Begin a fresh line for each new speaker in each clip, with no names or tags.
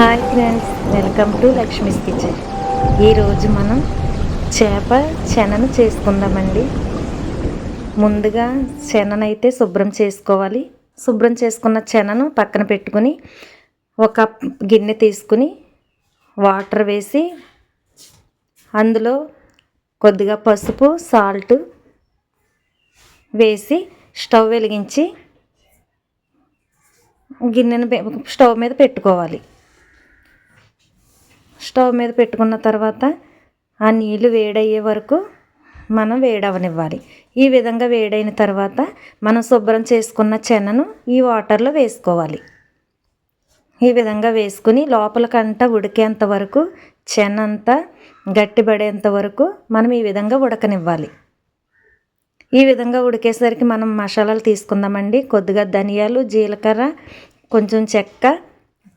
Hi friends welcome to Lakshmi's kitchen. ఈరోజు మనం చేప చెనను చేసుకుందామండి. ముందుగా చెననైతే శుభ్రం చేసుకోవాలి. శుభ్రం చేసుకున్న చెనను పక్కన పెట్టుకుని ఒక గిన్నె తీసుకుని వాటర్ వేసి అందులో కొద్దిగా పసుపు సాల్ట్ వేసి స్టవ్ వెలిగించి గిన్నెను స్టవ్ మీద పెట్టుకోవాలి. స్టవ్ మీద పెట్టుకున్న తర్వాత ఆ నీళ్ళు వేడయ్యే వరకు మనం వేడవనివ్వాలి. ఈ విధంగా వేడైన తర్వాత మనం శుభ్రం చేసుకున్న చెనను ఈ వాటర్లో వేసుకోవాలి. ఈ విధంగా వేసుకుని లోపలకంతా ఉడికేంత వరకు చెన అంతా గట్టిపడేంత వరకు మనం ఈ విధంగా ఉడకనివ్వాలి. ఈ విధంగా ఉడికేసరికి మనం మసాలాలు తీసుకుందామండి. కొద్దిగా ధనియాలు జీలకర్ర కొంచెం చెక్క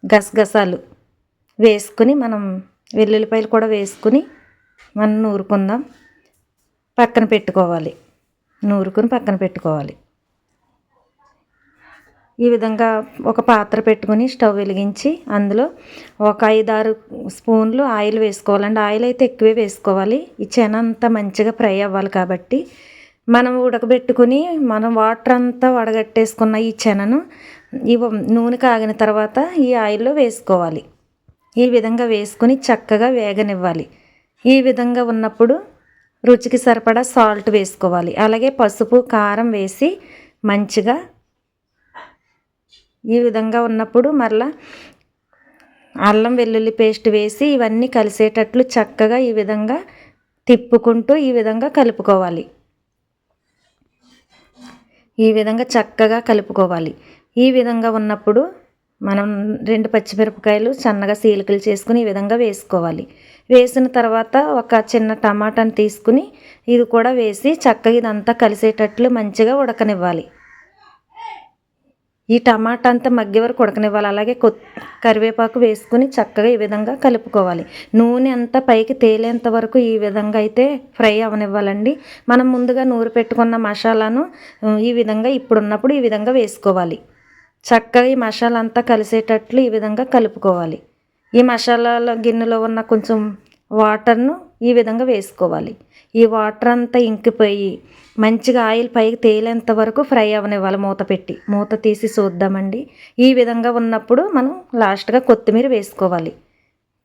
గసగసాలు వేసుకుని మనం వెల్లుల్లిపాయలు కూడా వేసుకుని మనం నూరుకుందాం. పక్కన పెట్టుకోవాలి. నూరుకుని పక్కన పెట్టుకోవాలి. ఈ విధంగా ఒక పాత్ర పెట్టుకుని స్టవ్ వెలిగించి అందులో ఒక ఐదారు స్పూన్లు ఆయిల్ వేసుకోవాలండి. ఆయిల్ అయితే ఎక్కువే వేసుకోవాలి. ఈ చెన అంతా మంచిగా ఫ్రై అవ్వాలి కాబట్టి మనం ఉడకబెట్టుకుని మనం వాటర్ అంతా వడగట్టేసుకున్న ఈ చెనను ఈ నూనె కాగిన తర్వాత ఈ ఆయిల్లో వేసుకోవాలి. ఈ విధంగా వేసుకుని చక్కగా వేగనివ్వాలి. ఈ విధంగా ఉన్నప్పుడు రుచికి సరిపడా సాల్ట్ వేసుకోవాలి. అలాగే పసుపు కారం వేసి మంచిగా ఈ విధంగా ఉన్నప్పుడు మరలా అల్లం వెల్లుల్లి పేస్ట్ వేసి ఇవన్నీ కలిసేటట్లు చక్కగా ఈ విధంగా తిప్పుకుంటూ ఈ విధంగా కలుపుకోవాలి. ఈ విధంగా చక్కగా కలుపుకోవాలి. ఈ విధంగా ఉన్నప్పుడు మనం రెండు పచ్చిమిరపకాయలు సన్నగా సీలికలు చేసుకుని ఈ విధంగా వేసుకోవాలి. వేసిన తర్వాత ఒక చిన్న టమాటాని తీసుకుని ఇది కూడా వేసి చక్కగా ఇదంతా కలిసేటట్లు మంచిగా ఉడకనివ్వాలి. ఈ టమాటా అంతా మగ్గే వరకు ఉడకనివ్వాలి. అలాగే కొ కరివేపాకు వేసుకుని చక్కగా ఈ విధంగా కలుపుకోవాలి. నూనె అంతా పైకి తేలేంత వరకు ఈ విధంగా అయితే ఫ్రై అవనివ్వాలండి. మనం ముందుగా నూరు పెట్టుకున్న మసాలాను ఈ విధంగా ఇప్పుడున్నప్పుడు ఈ విధంగా వేసుకోవాలి. చక్కగా ఈ మసాలా అంతా కలిసేటట్లు ఈ విధంగా కలుపుకోవాలి. ఈ మసాలాలో గిన్నెలో ఉన్న కొంచెం వాటర్ను ఈ విధంగా వేసుకోవాలి. ఈ వాటర్ అంతా ఇంకిపోయి మంచిగా ఆయిల్ పైకి తేలేంత వరకు ఫ్రై అవనివ్వాలి మూత పెట్టి. మూత తీసి చూద్దామండి. ఈ విధంగా ఉన్నప్పుడు మనం లాస్ట్గా కొత్తిమీర వేసుకోవాలి.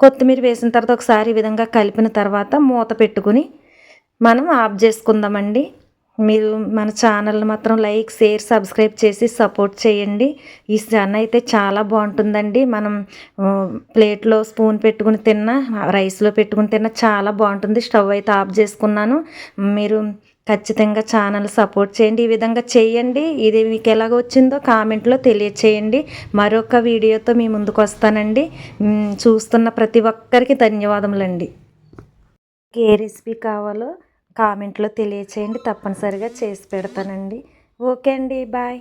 కొత్తిమీర వేసిన తర్వాత ఒకసారి ఈ విధంగా కలిపిన తర్వాత మూత పెట్టుకుని మనం ఆఫ్ చేసుకుందామండి. మీరు మన ఛానల్ని మాత్రం లైక్ షేర్ సబ్స్క్రైబ్ చేసి సపోర్ట్ చేయండి. ఈ సన్న అయితే చాలా బాగుంటుందండి. మనం ప్లేట్లో స్పూన్ పెట్టుకుని తిన్నా రైస్లో పెట్టుకుని తిన్నా చాలా బాగుంటుంది. స్టవ్ అయితే ఆఫ్ చేసుకున్నాను. మీరు ఖచ్చితంగా ఛానల్ సపోర్ట్ చేయండి. ఈ విధంగా చేయండి. ఇది మీకు ఎలాగ వచ్చిందో కామెంట్లో తెలియచేయండి. మరొక వీడియోతో మీ ముందుకు వస్తానండి. చూస్తున్న ప్రతి ఒక్కరికి ధన్యవాదములండి. ఏ రెసిపీ కావాలో కామెంట్లో తెలియచేయండి. తప్పనిసరిగా చేసి పెడతానండి. ఓకే అండి. బాయ్.